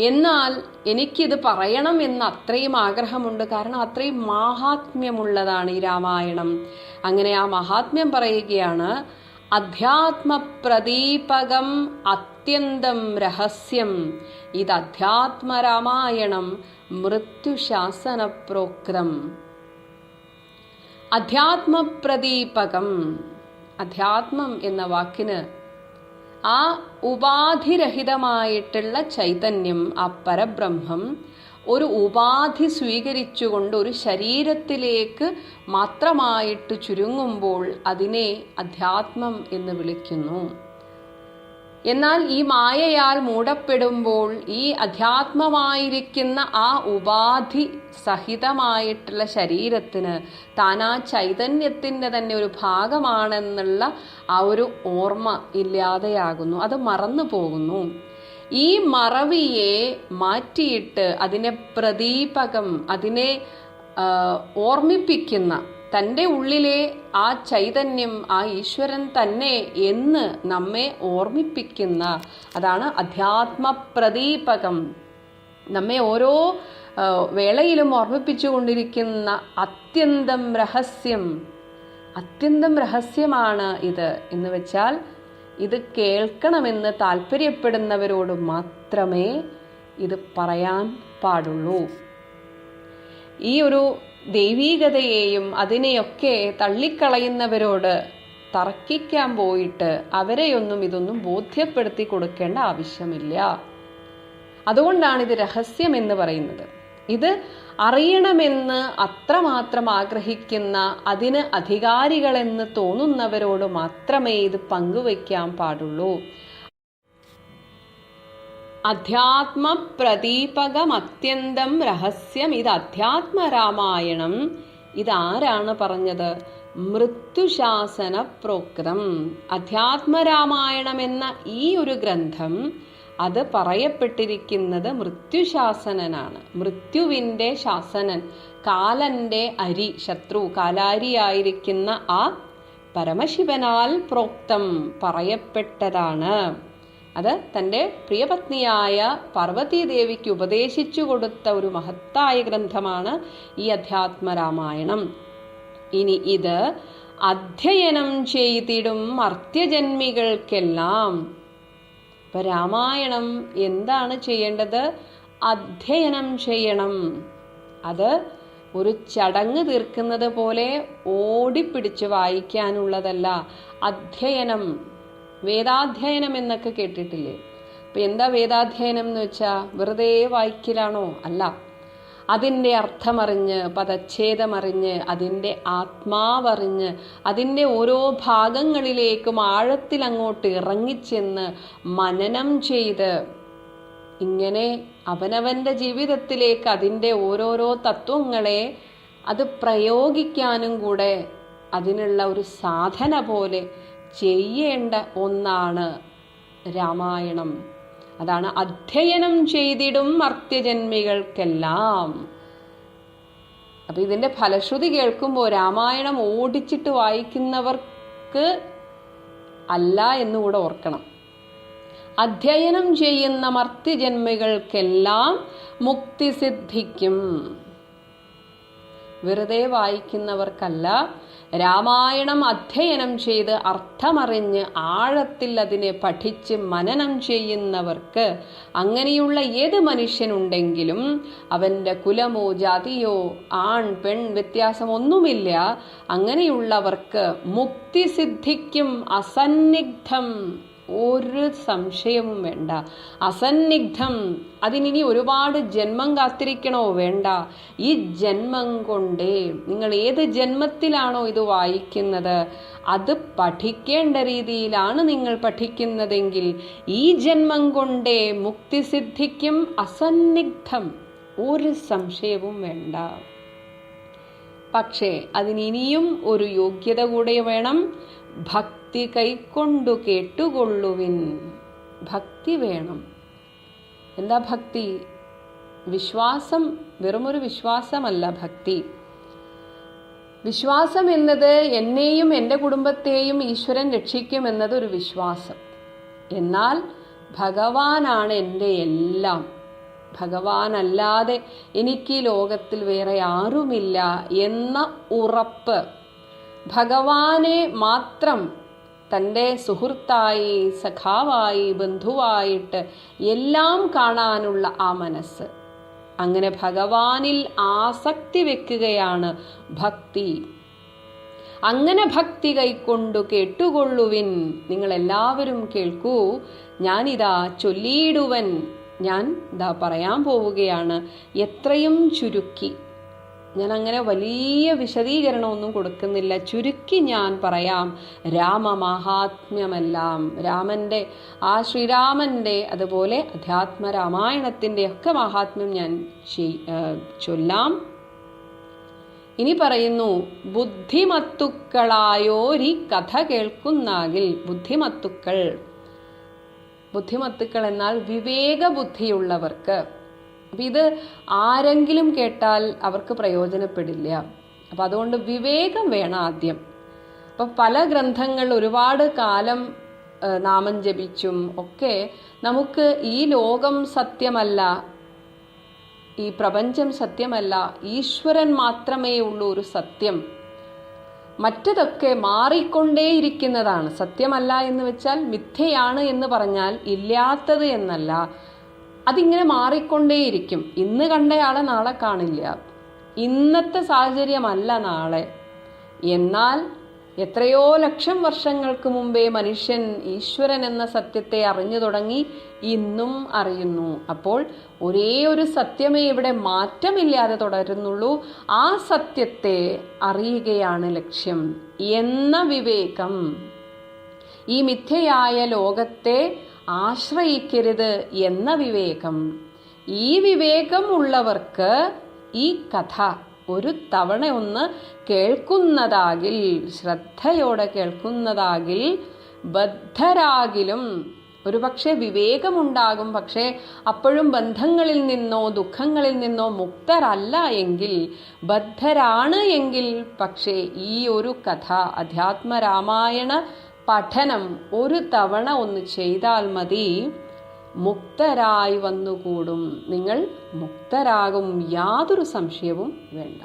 എന്നാൽ എനിക്കിത് പറയണം എന്ന് അത്രയും ആഗ്രഹമുണ്ട്. കാരണം അത്രയും മാഹാത്മ്യമുള്ളതാണ് ഈ രാമായണം. അങ്ങനെ ആ മഹാത്മ്യം പറയുകയാണ് അധ്യാത്മപ്രദീപകം അത്യന്തം രഹസ്യം. ഇത് അധ്യാത്മരാമായണം മൃത്യുശാസന പ്രോക്തം അധ്യാത്മപ്രദീപകം അധ്യാത്മം എന്ന വാക്കിന് ആ ഉപാധിരഹിതമായിട്ടുള്ള ചൈതന്യം ആ പരബ്രഹ്മം ഒരു ഉപാധി സ്വീകരിച്ചുകൊണ്ട് ഒരു ശരീരത്തിലേക്ക് മാത്രമായിട്ട് ചുരുങ്ങുമ്പോൾ അതിനെ അധ്യാത്മം എന്ന് വിളിക്കുന്നു. എന്നാൽ ഈ മായയാൽ മൂടപ്പെടുമ്പോൾ ഈ അധ്യാത്മമായിരിക്കുന്ന ആ ഉപാധി സഹിതമായിട്ടുള്ള ശരീരത്തിന് താൻ ആ ചൈതന്യത്തിന്റെ തന്നെ ഒരു ഭാഗമാണെന്നുള്ള ആ ഒരു ഓർമ്മ ഇല്ലാതെയാകുന്നു. അത് മറന്നു പോകുന്നു. ഈ മറവിയെ മാറ്റിയിട്ട് അതിനെ പ്രദീപകം അതിനെ ഓർമ്മിപ്പിക്കുന്ന തന്റെ ഉള്ളിലെ ആ ചൈതന്യം ആ ഈശ്വരൻ തന്നെ എന്ന് നമ്മെ ഓർമ്മിപ്പിക്കുന്ന അതാണ് അധ്യാത്മ പ്രദീപകം നമ്മെ ഓരോ വേളയിലും ഓർമ്മിപ്പിച്ചുകൊണ്ടിരിക്കുന്ന അത്യന്തം രഹസ്യം. അത്യന്തം രഹസ്യമാണ് ഇത് എന്ന് വെച്ചാൽ ഇത് കേൾക്കണമെന്ന് താല്പര്യപ്പെടുന്നവരോട് മാത്രമേ ഇത് പറയാൻ പാടുള്ളൂ. ഈ ഒരു ദൈവീകതയെയും അതിനെയൊക്കെ തള്ളിക്കളയുന്നവരോട് തർക്കിക്കാൻ പോയിട്ട് അവരെയൊന്നും ഇതൊന്നും ബോധ്യപ്പെടുത്തി കൊടുക്കേണ്ട ആവശ്യമില്ല. അതുകൊണ്ടാണ് ഇത് രഹസ്യം എന്ന് പറയുന്നത്. ഇത് അറിയണമെന്ന് അത്രമാത്രം ആഗ്രഹിക്കുന്ന അതിന് അധികാരികളെന്ന് തോന്നുന്നവരോട് മാത്രമേ ഇത് പങ്കുവയ്ക്കാൻ പാടുള്ളൂ. അധ്യാത്മ പ്രദീപകം അത്യന്തം രഹസ്യം. ഇത് അധ്യാത്മ രാമായണം ഇതാരാണ് പറഞ്ഞത്? മൃത്യുശാസന പ്രോക്തം അധ്യാത്മ രാമായണം എന്ന ഈ ഒരു ഗ്രന്ഥം അത് പറയപ്പെട്ടിരിക്കുന്നത് മൃത്യുശാസനനാണ്. മൃത്യുവിന്റെ ശാസനൻ കാലന്റെ അരി ശത്രു കാലാരിയായിരിക്കുന്ന ആ പരമശിവനാൽ പ്രോക്തം പറയപ്പെട്ടതാണ്. അത് തന്റെ പ്രിയപത്നിയായ പാർവതീദേവിക്ക് ഉപദേശിച്ചു കൊടുത്ത ഒരു മഹത്തായ ഗ്രന്ഥമാണ് ഈ അധ്യാത്മരാമായണം. ഇനി ഇത് അധ്യയനം ചെയ്തിടും മർത്യജന്മികൾക്കെല്ലാം ഇപ്പൊ രാമായണം എന്താണ് ചെയ്യേണ്ടത്? അധ്യയനം ചെയ്യണം. അത് ഒരു ചടങ്ങ് തീർക്കുന്നത് പോലെ ഓടിപ്പിടിച്ച് വായിക്കാനുള്ളതല്ല അധ്യയനം. വേദാധ്യയനം എന്നൊക്കെ കേട്ടിട്ടില്ലേ? അപ്പം എന്താ വേദാധ്യയനം എന്ന് വെച്ചാൽ വെറുതെ വായിക്കലാണോ? അല്ല. അതിന്റെ അർത്ഥമറിഞ്ഞ് പദച്ഛേദമറിഞ്ഞ് അതിന്റെ ആത്മാവറിഞ്ഞ് അതിന്റെ ഓരോ ഭാഗങ്ങളിലേക്കും ആഴത്തിൽ അങ്ങോട്ട് ഇറങ്ങിച്ചെന്ന് മനനം ചെയ്ത് ഇങ്ങനെ അവനവന്റെ ജീവിതത്തിലേക്ക് അതിന്റെ ഓരോരോ തത്വങ്ങളെ അത് പ്രയോഗിക്കാനും കൂടെ അതിനുള്ള ഒരു സാധന പോലെ ചെയ്യേണ്ട ഒന്നാണ് രാമായണം. അതാണ് അധ്യയനം ചെയ്തിടും മർത്യജന്മികൾക്കെല്ലാം അപ്പൊ ഇതിന്റെ ഫലശ്രുതി കേൾക്കുമ്പോൾ രാമായണം ഓടിച്ചിട്ട് വായിക്കുന്നവർക്ക് അല്ല എന്നുകൂടെ ഓർക്കണം. അധ്യയനം ചെയ്യുന്ന മർത്യജന്മികൾക്കെല്ലാം മുക്തി സിദ്ധിക്കും വെറുതെ വായിക്കുന്നവർക്കല്ല രാമായണം അധ്യയനം ചെയ്ത് അർത്ഥമറിഞ്ഞ് ആഴത്തിൽ അതിനെ പഠിച്ച് മനനം ചെയ്യുന്നവർക്ക് അങ്ങനെയുള്ള ഏത് മനുഷ്യനുണ്ടെങ്കിലും അവന്റെ കുലമോ ജാതിയോ ആൺ പെൺ വ്യത്യാസമൊന്നുമില്ല അങ്ങനെയുള്ളവർക്ക് മുക്തി സിദ്ധിക്കും അസന്നിഗ്ധം. ഒരു സംശയവും വേണ്ട. അസന്നിഗ്ധം അതിനി ഒരുപാട് ജന്മം കാത്തിരിക്കണോ വേണ്ട. ഈ ജന്മം കൊണ്ടേ നിങ്ങൾ ഏത് ജന്മത്തിലാണോ ഇത് വായിക്കുന്നത് അത് പഠിക്കേണ്ട രീതിയിലാണ് നിങ്ങൾ പഠിക്കുന്നതെങ്കിൽ ഈ ജന്മം കൊണ്ടേ മുക്തി സിദ്ധിക്കും അസന്നിഗ്ധം. ഒരു സംശയവും വേണ്ട. പക്ഷേ അതിനിനിയും ഒരു യോഗ്യത കൂടെ വേണം. ഭക്തി കൈക്കൊണ്ടു കേട്ടുകൊള്ളുവിൻ. ഭക്തി വേണം. എന്താ ഭക്തി? വിശ്വാസം വെറുമൊരു വിശ്വാസമല്ല ഭക്തി. വിശ്വാസം എന്നത് എന്നെയും എന്റെ കുടുംബത്തെയും ഈശ്വരൻ രക്ഷിക്കും എന്നതൊരു വിശ്വാസം. എന്നാൽ ഭഗവാനാണ് എന്റെ എല്ലാം. ഭഗവാനല്ലാതെ എനിക്ക് ലോകത്തിൽ വേറെ ആരുമില്ല എന്ന ഉറപ്പ്. ഭഗവാനെ മാത്രം തന്റെ സുഹൃത്തായി സഖാവായി ബന്ധുവായിട്ട് എല്ലാം കാണാനുള്ള ആ മനസ്സ്. അങ്ങനെ ഭഗവാനിൽ ആസക്തി വെക്കുകയാണ് ഭക്തി. അങ്ങനെ ഭക്തി കൈക്കൊണ്ടു കേട്ടുകൊള്ളുവിൻ. നിങ്ങൾ എല്ലാവരും കേൾക്കൂ. ഞാനിതാ ചൊല്ലിയിടുവൻ. ഞാൻ ഇതാ പറയാൻ പോവുകയാണ്. എത്രയും ചുരുക്കി. ഞാൻ അങ്ങനെ വലിയ വിശദീകരണമൊന്നും കൊടുക്കുന്നില്ല. ചുരുക്കി ഞാൻ പറയാം രാമ രാമമാഹാത്മ്യമെല്ലാം രാമന്റെ ആ ശ്രീരാമന്റെ അതുപോലെ അധ്യാത്മ രാമായണത്തിന്റെ ഒക്കെ മഹാത്മ്യം ഞാൻ ചൊല്ലാം. ഇനി പറയുന്നു ബുദ്ധിമത്തുക്കളായോരി കഥ കേൾക്കുന്നാകിൽ ബുദ്ധിമത്തുക്കൾ. ബുദ്ധിമത്തുക്കൾ എന്നാൽ വിവേക ബുദ്ധിയുള്ളവർക്ക് അപ്പം ഇത് ആരെങ്കിലും കേട്ടാൽ അവർക്ക് പ്രയോജനപ്പെടില്ല. അപ്പം അതുകൊണ്ട് വിവേകം വേണം ആദ്യം. അപ്പം പല ഗ്രന്ഥങ്ങൾ ഒരുപാട് കാലം നാമം ജപിച്ചും ഒക്കെ നമുക്ക് ഈ ലോകം സത്യമല്ല ഈ പ്രപഞ്ചം സത്യമല്ല ഈശ്വരൻ മാത്രമേ ഉള്ളൂ ഒരു സത്യം. മറ്റതൊക്കെ മാറിക്കൊണ്ടേയിരിക്കുന്നതാണ്. സത്യമല്ല എന്ന് വെച്ചാൽ മിഥ്യയാണ് എന്ന് പറഞ്ഞാൽ ഇല്ലാത്തത് എന്നല്ല. അതിങ്ങനെ മാറിക്കൊണ്ടേയിരിക്കും. ഇന്ന് കണ്ടയാളെ നാളെ കാണില്ല. ഇന്നത്തെ സാഹചര്യമല്ല നാളെ. എന്നാൽ എത്രയോ ലക്ഷം വർഷങ്ങൾക്ക് മുമ്പേ മനുഷ്യൻ ഈശ്വരൻ എന്ന സത്യത്തെ അറിഞ്ഞു തുടങ്ങി ഇന്നും അറിയുന്നു. അപ്പോൾ ഒരേ ഒരു സത്യമേ ഇവിടെ മാറ്റമില്ലാതെ തുടരുന്നുള്ളൂ. ആ സത്യത്തെ അറിയുകയാണ് ലക്ഷ്യം എന്ന വിവേകം. ഈ മിഥ്യയായ ലോകത്തെ ആശ്രയിക്കരുത് എന്ന വിവേകം. ഈ വിവേകം ഉള്ളവർക്ക് ഈ കഥ ഒരു തവണ ഒന്ന് കേൾക്കുന്നതാകിൽ ശ്രദ്ധയോടെ കേൾക്കുന്നതാകിൽ ബദ്ധരാകിലും ഒരുപക്ഷെ വിവേകമുണ്ടാകും. പക്ഷേ അപ്പോഴും ബന്ധങ്ങളിൽ നിന്നോ ദുഃഖങ്ങളിൽ നിന്നോ മുക്തരല്ല എങ്കിൽ ബദ്ധരാണ് എങ്കിൽ പക്ഷേ ഈ ഒരു കഥ അധ്യാത്മ രാമായണ പഠനം ഒരു തവണ ഒന്ന് ചെയ്താൽ മതി. മുക്തരായി വന്നുകൂടും. നിങ്ങൾ മുക്തരാകും. യാതൊരു സംശയവും വേണ്ട.